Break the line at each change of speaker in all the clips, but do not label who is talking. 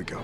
we go.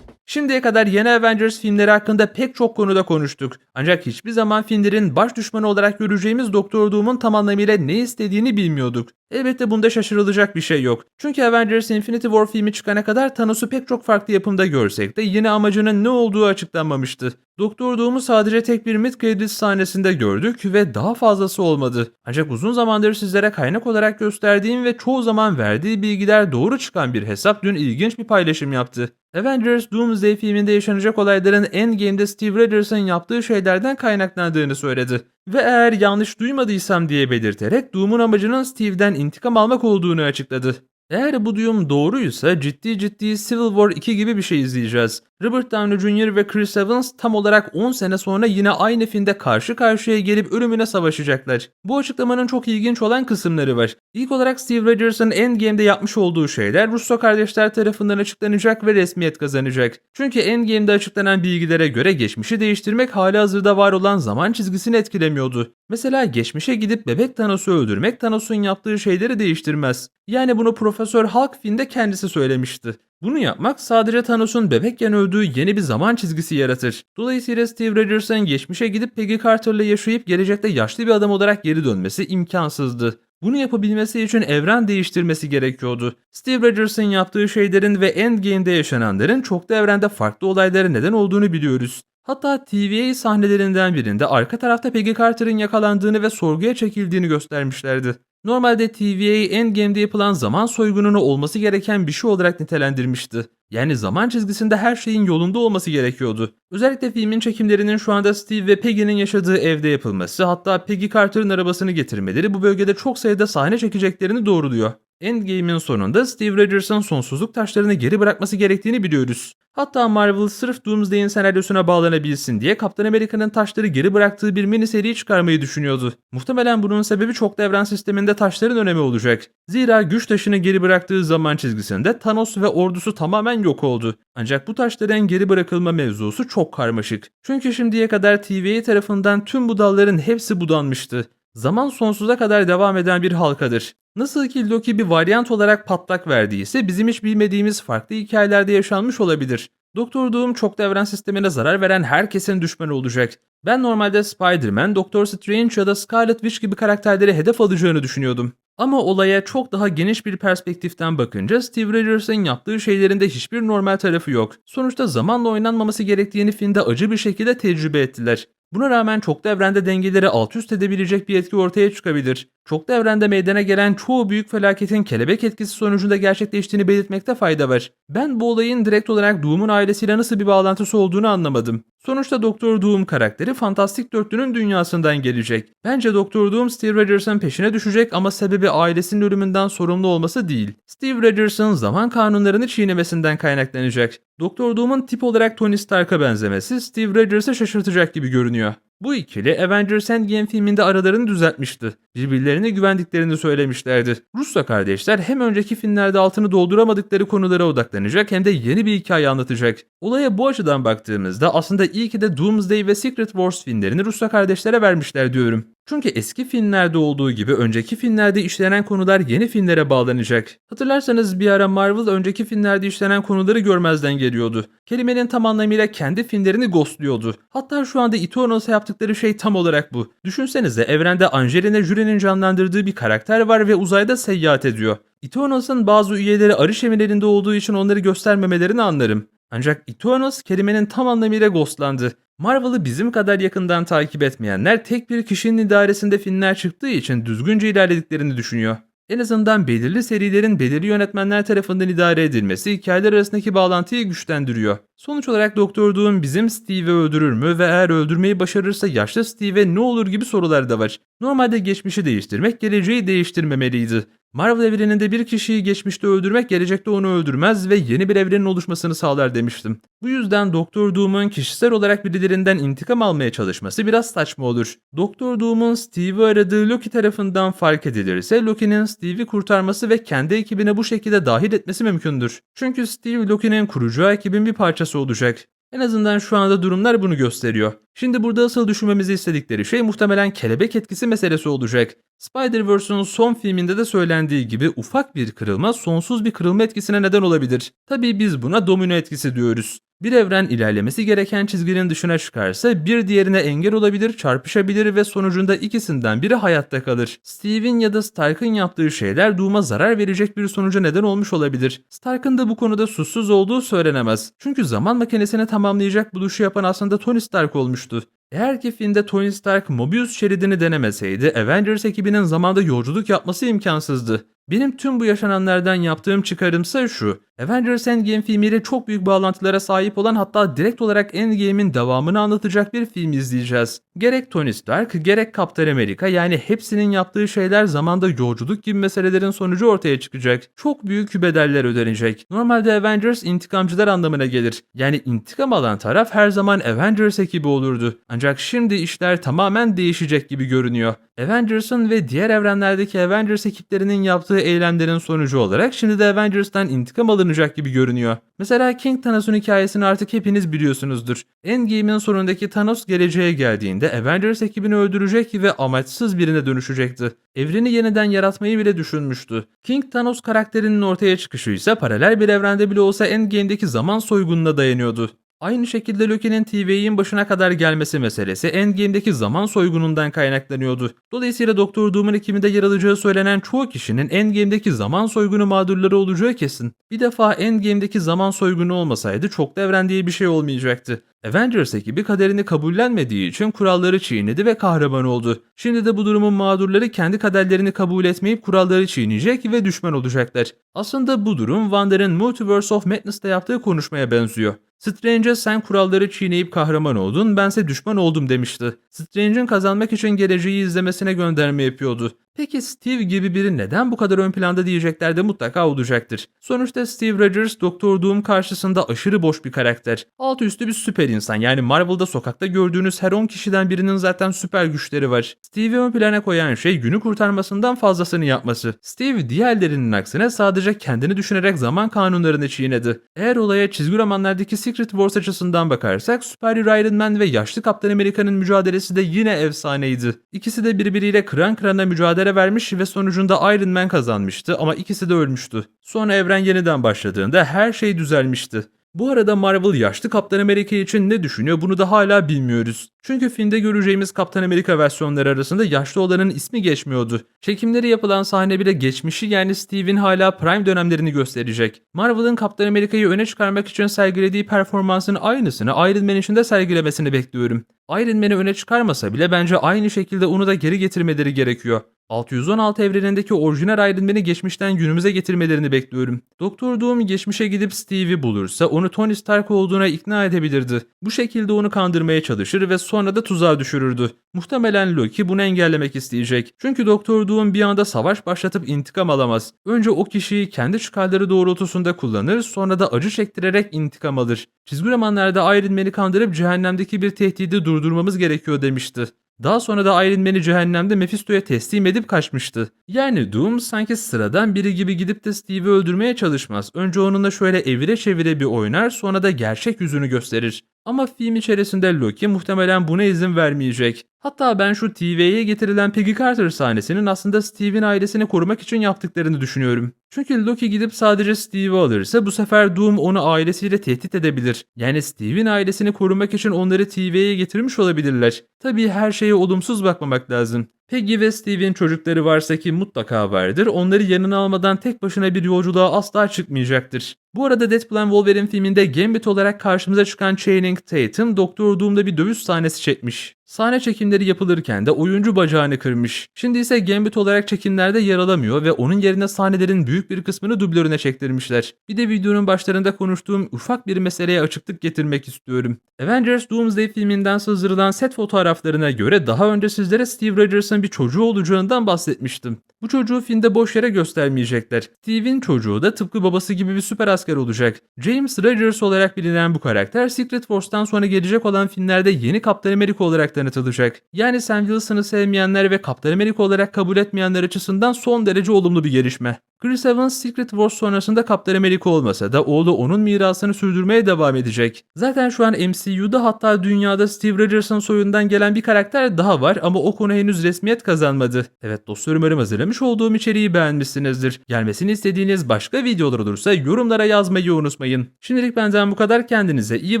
Şimdiye kadar yeni Avengers filmleri hakkında pek çok konuda konuştuk. Ancak hiçbir zaman filmlerin baş düşmanı olarak göreceğimiz Doktor Doom'un tam anlamıyla ne istediğini bilmiyorduk. Elbette bunda şaşırılacak bir şey yok. Çünkü Avengers Infinity War filmi çıkana kadar Thanos'u pek çok farklı yapımda görsek de yine amacının ne olduğu açıklanmamıştı. Doktor Doom'u sadece tek bir mid credits sahnesinde gördük ve daha fazlası olmadı. Ancak uzun zamandır sizlere kaynak olarak gösterdiğim ve çoğu zaman verdiği bilgiler doğru çıkan bir hesap dün ilginç bir paylaşım yaptı. Avengers Doomsday filminde yaşanacak olayların Endgame'de Steve Rogers'ın yaptığı şeylerden kaynaklandığını söyledi. Ve eğer yanlış duymadıysam diye belirterek Doom'un amacının Steve'den intikam almak olduğunu açıkladı. Eğer bu duyum doğruysa ciddi ciddi Civil War 2 gibi bir şey izleyeceğiz. Robert Downey Jr. ve Chris Evans tam olarak 10 sene sonra yine aynı filmde karşı karşıya gelip ölümüne savaşacaklar. Bu açıklamanın çok ilginç olan kısımları var. İlk olarak Steve Rogers'ın Endgame'de yapmış olduğu şeyler Russo kardeşler tarafından açıklanacak ve resmiyet kazanacak. Çünkü Endgame'de açıklanan bilgilere göre geçmişi değiştirmek halihazırda var olan zaman çizgisini etkilemiyordu. Mesela geçmişe gidip bebek Thanos'u öldürmek Thanos'un yaptığı şeyleri değiştirmez. Yani bunu Profesör Hulk filmde kendisi söylemişti. Bunu yapmak sadece Thanos'un bebekken öldüğü yeni bir zaman çizgisi yaratır. Dolayısıyla Steve Rogers'ın geçmişe gidip Peggy Carter'la yaşayıp gelecekte yaşlı bir adam olarak geri dönmesi imkansızdı. Bunu yapabilmesi için evren değiştirmesi gerekiyordu. Steve Rogers'ın yaptığı şeylerin ve Endgame'de yaşananların çoklu evrende farklı olaylara neden olduğunu biliyoruz. Hatta TVA sahnelerinden birinde arka tarafta Peggy Carter'ın yakalandığını ve sorguya çekildiğini göstermişlerdi. Normalde TVA Endgame'de yapılan zaman soygununu olması gereken bir şey olarak nitelendirmişti. Yani zaman çizgisinde her şeyin yolunda olması gerekiyordu. Özellikle filmin çekimlerinin şu anda Steve ve Peggy'nin yaşadığı evde yapılması, hatta Peggy Carter'ın arabasını getirmeleri bu bölgede çok sayıda sahne çekeceklerini doğruluyor. Endgame'in sonunda Steve Rogers'ın sonsuzluk taşlarını geri bırakması gerektiğini biliyoruz. Hatta Marvel sırf Doomsday'in senaryosuna bağlanabilsin diye Kaptan Amerika'nın taşları geri bıraktığı bir mini seri çıkarmayı düşünüyordu. Muhtemelen bunun sebebi çoklu evren sisteminde taşların önemi olacak. Zira güç taşını geri bıraktığı zaman çizgisinde Thanos ve ordusu tamamen yok oldu. Ancak bu taşların geri bırakılma mevzusu çok karmaşık. Çünkü şimdiye kadar TVA tarafından tüm bu dalların hepsi budanmıştı. Zaman sonsuza kadar devam eden bir halkadır. Nasıl ki Loki bir varyant olarak patlak verdiyse bizim hiç bilmediğimiz farklı hikayelerde yaşanmış olabilir. Doktor Doom çoklu evren sistemine zarar veren herkesin düşmanı olacak. Ben normalde Spider-Man, Doctor Strange ya da Scarlet Witch gibi karakterleri hedef alacağını düşünüyordum. Ama olaya çok daha geniş bir perspektiften bakınca Steve Rogers'ın yaptığı şeylerinde hiçbir normal tarafı yok. Sonuçta zamanla oynanmaması gerektiğini filmde acı bir şekilde tecrübe ettiler. Buna rağmen çoklu evrende dengeleri alt üst edebilecek bir etki ortaya çıkabilir. Çoklu evrende meydana gelen çoğu büyük felaketin kelebek etkisi sonucunda gerçekleştiğini belirtmekte fayda var. Ben bu olayın direkt olarak Doom'un ailesiyle nasıl bir bağlantısı olduğunu anlamadım. Sonuçta Doktor Doom karakteri Fantastik Dörtlü'nün dünyasından gelecek. Bence Doktor Doom Steve Rogers'ın peşine düşecek ama sebebi ailesinin ölümünden sorumlu olması değil. Steve Rogers'ın zaman kanunlarını çiğnemesinden kaynaklanacak. Doktor Doom'un tip olarak Tony Stark'a benzemesi Steve Rogers'ı şaşırtacak gibi görünüyor. Bu ikili Avengers Endgame filminde aralarını düzeltmişti. Birbirlerine güvendiklerini söylemişlerdi. Russo kardeşler hem önceki filmlerde altını dolduramadıkları konulara odaklanacak hem de yeni bir hikaye anlatacak. Olaya bu açıdan baktığımızda aslında iyi ki de Doomsday ve Secret Wars filmlerini Russo kardeşlere vermişler diyorum. Çünkü eski filmlerde olduğu gibi önceki filmlerde işlenen konular yeni filmlere bağlanacak. Hatırlarsanız bir ara Marvel önceki filmlerde işlenen konuları görmezden geliyordu. Kelimenin tam anlamıyla kendi filmlerini ghostluyordu. Hatta şu anda Eternals'a yaptıkları şey tam olarak bu. Düşünsenize evrende Angelina Jolie'nin canlandırdığı bir karakter var ve uzayda seyahat ediyor. Eternals'ın bazı üyeleri arış emirlerinde olduğu için onları göstermemelerini anlarım. Ancak Eternals kelimenin tam anlamıyla ghostlandı. Marvel'ı bizim kadar yakından takip etmeyenler tek bir kişinin idaresinde filmler çıktığı için düzgünce ilerlediklerini düşünüyor. En azından belirli serilerin belirli yönetmenler tarafından idare edilmesi hikayeler arasındaki bağlantıyı güçlendiriyor. Sonuç olarak Doktor Doom bizim Steve'i öldürür mü ve eğer öldürmeyi başarırsa yaşlı Steve'e ne olur gibi sorular da var. Normalde geçmişi değiştirmek geleceği değiştirmemeliydi. Marvel evreninde bir kişiyi geçmişte öldürmek gelecekte onu öldürmez ve yeni bir evrenin oluşmasını sağlar demiştim. Bu yüzden Doktor Doom'un kişisel olarak birilerinden intikam almaya çalışması biraz saçma olur. Doktor Doom'un Steve'i aradığı Loki tarafından fark edilirse Loki'nin Steve'i kurtarması ve kendi ekibine bu şekilde dahil etmesi mümkündür. Çünkü Steve Loki'nin kuracağı ekibin bir parçası olacak. En azından şu anda durumlar bunu gösteriyor. Şimdi burada asıl düşünmemizi istedikleri şey muhtemelen kelebek etkisi meselesi olacak. Spider-Verse'un son filminde de söylendiği gibi ufak bir kırılma sonsuz bir kırılma etkisine neden olabilir. Tabii biz buna domino etkisi diyoruz. Bir evren ilerlemesi gereken çizginin dışına çıkarsa bir diğerine engel olabilir, çarpışabilir ve sonucunda ikisinden biri hayatta kalır. Steve'in ya da Stark'ın yaptığı şeyler Doom'a zarar verecek bir sonuca neden olmuş olabilir. Stark'ın da bu konuda suçsuz olduğu söylenemez. Çünkü zaman makinesini tamamlayacak buluşu yapan aslında Tony Stark olmuştu. Eğer ki filmde Tony Stark Mobius şeridini denemeseydi Avengers ekibinin zamanda yolculuk yapması imkansızdı. Benim tüm bu yaşananlardan yaptığım çıkarımsa şu. Avengers Endgame filmiyle çok büyük bağlantılara sahip olan hatta direkt olarak Endgame'in devamını anlatacak bir film izleyeceğiz. Gerek Tony Stark gerek Kaptan Amerika yani hepsinin yaptığı şeyler zamanda yolculuk gibi meselelerin sonucu ortaya çıkacak. Çok büyük bedeller ödenecek. Normalde Avengers intikamcılar anlamına gelir. Yani intikam alan taraf her zaman Avengers ekibi olurdu. Ancak şimdi işler tamamen değişecek gibi görünüyor. Avengers'ın ve diğer evrenlerdeki Avengers ekiplerinin yaptığı eylemlerin sonucu olarak şimdi de Avengers'tan intikam alınacak gibi görünüyor. Mesela King Thanos'un hikayesini artık hepiniz biliyorsunuzdur. Endgame'in sonundaki Thanos geleceğe geldiğinde Avengers ekibini öldürecek ve amaçsız birine dönüşecekti. Evreni yeniden yaratmayı bile düşünmüştü. King Thanos karakterinin ortaya çıkışı ise paralel bir evrende bile olsa Endgame'deki zaman soygununa dayanıyordu. Aynı şekilde Loki'nin TV'nin başına kadar gelmesi meselesi Endgame'deki zaman soygunundan kaynaklanıyordu. Dolayısıyla Doktor Doom'un ekibinde yer alacağı söylenen çoğu kişinin Endgame'deki zaman soygunu mağdurları olacağı kesin. Bir defa Endgame'deki zaman soygunu olmasaydı çoklu evren diye bir şey olmayacaktı. Avengers ekibi kaderini kabullenmediği için kuralları çiğnedi ve kahraman oldu. Şimdi de bu durumun mağdurları kendi kaderlerini kabul etmeyip kuralları çiğneyecek ve düşman olacaklar. Aslında bu durum Wander'ın Multiverse of Madness'ta yaptığı konuşmaya benziyor. Strange'e sen kuralları çiğneyip kahraman oldun, bense düşman oldum demişti. Strange'in kazanmak için geleceği izlemesine gönderme yapıyordu. Peki Steve gibi biri neden bu kadar ön planda diyecekler de mutlaka olacaktır. Sonuçta Steve Rogers Doktor Doom karşısında aşırı boş bir karakter. Alt üstü bir süper insan yani Marvel'da sokakta gördüğünüz her 10 kişiden birinin zaten süper güçleri var. Steve'i ön plana koyan şey günü kurtarmasından fazlasını yapması. Steve diğerlerinin aksine sadece kendini düşünerek zaman kanunlarını çiğnedi. Eğer olaya çizgi romanlardaki Secret Wars açısından bakarsak Superior Iron Man ve yaşlı Kaptan Amerika'nın mücadelesi de yine efsaneydi. İkisi de birbiriyle kıran kırana mücadele vermiş ve sonucunda Iron Man kazanmıştı ama ikisi de ölmüştü. Sonra evren yeniden başladığında her şey düzelmişti. Bu arada Marvel yaşlı Kaptan Amerika için ne düşünüyor bunu da hala bilmiyoruz. Çünkü filmde göreceğimiz Kaptan Amerika versiyonları arasında yaşlı olanın ismi geçmiyordu. Çekimleri yapılan sahne bile geçmişi yani Steve'in hala prime dönemlerini gösterecek. Marvel'ın Kaptan Amerika'yı öne çıkarmak için sergilediği performansın aynısını Iron Man için de sergilemesini bekliyorum. Iron Man'i öne çıkarmasa bile bence aynı şekilde onu da geri getirmeleri gerekiyor. 616 evrenindeki orijinal Iron Man'i geçmişten günümüze getirmelerini bekliyorum. Doktor Doom geçmişe gidip Steve'i bulursa onu Tony Stark olduğuna ikna edebilirdi. Bu şekilde onu kandırmaya çalışır ve sonra da tuzağa düşürürdü. Muhtemelen Loki bunu engellemek isteyecek. Çünkü Doktor Doom bir anda savaş başlatıp intikam alamaz. Önce o kişiyi kendi çıkarları doğrultusunda kullanır sonra da acı çektirerek intikam alır. Çizgi romanlarda Iron Man'i kandırıp cehennemdeki bir tehdidi durdurmamız gerekiyor demişti. Daha sonra da Iron Man'i cehennemde Mephisto'ya teslim edip kaçmıştı. Yani Doom sanki sıradan biri gibi gidip de Steve'i öldürmeye çalışmaz. Önce onunla şöyle evire çevire bir oynar sonra da gerçek yüzünü gösterir. Ama film içerisinde Loki muhtemelen buna izin vermeyecek. Hatta ben şu TV'ye getirilen Peggy Carter sahnesinin aslında Steve'in ailesini korumak için yaptıklarını düşünüyorum. Çünkü Loki gidip sadece Steve'i alırsa bu sefer Doom onu ailesiyle tehdit edebilir. Yani Steve'in ailesini korumak için onları TV'ye getirmiş olabilirler. Tabii her şeye olumsuz bakmamak lazım. Peggy ve Steve'in çocukları varsa ki mutlaka vardır, onları yanına almadan tek başına bir yolculuğa asla çıkmayacaktır. Bu arada Deadpool and Wolverine filminde Gambit olarak karşımıza çıkan Channing Tatum, Doktor Doom'da bir dövüş sahnesi çekmiş. Sahne çekimleri yapılırken de oyuncu bacağını kırmış. Şimdi ise Gambit olarak çekimlerde yer alamıyor ve onun yerine sahnelerin büyük bir kısmını dublörüne çektirmişler. Bir de videonun başlarında konuştuğum ufak bir meseleye açıklık getirmek istiyorum. Avengers Doomsday filminden sızdırılan set fotoğraflarına göre daha önce sizlere Steve Rogers'ın bir çocuğu olacağından bahsetmiştim. Bu çocuğu filmde boş yere göstermeyecekler. Steve'in çocuğu da tıpkı babası gibi bir süper asker olacak. James Rogers olarak bilinen bu karakter Secret Wars'tan sonra gelecek olan filmlerde yeni Kaptan Amerika olarak tanıtılacak. Yani Sam Wilson'ı sevmeyenler ve Kaptan Amerika olarak kabul etmeyenler açısından son derece olumlu bir gelişme. Chris Evans Secret Wars sonrasında Kaptan Amerika olmasa da oğlu onun mirasını sürdürmeye devam edecek. Zaten şu an MCU'da hatta dünyada Steve Rogers'ın soyundan gelen bir karakter daha var ama o konu henüz resmiyet kazanmadı. Evet dostlar umarım hazırlamış olduğum içeriği beğenmişsinizdir. Gelmesini istediğiniz başka videolar olursa yorumlara yazmayı unutmayın. Şimdilik benden bu kadar kendinize iyi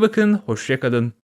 bakın, hoşçakalın.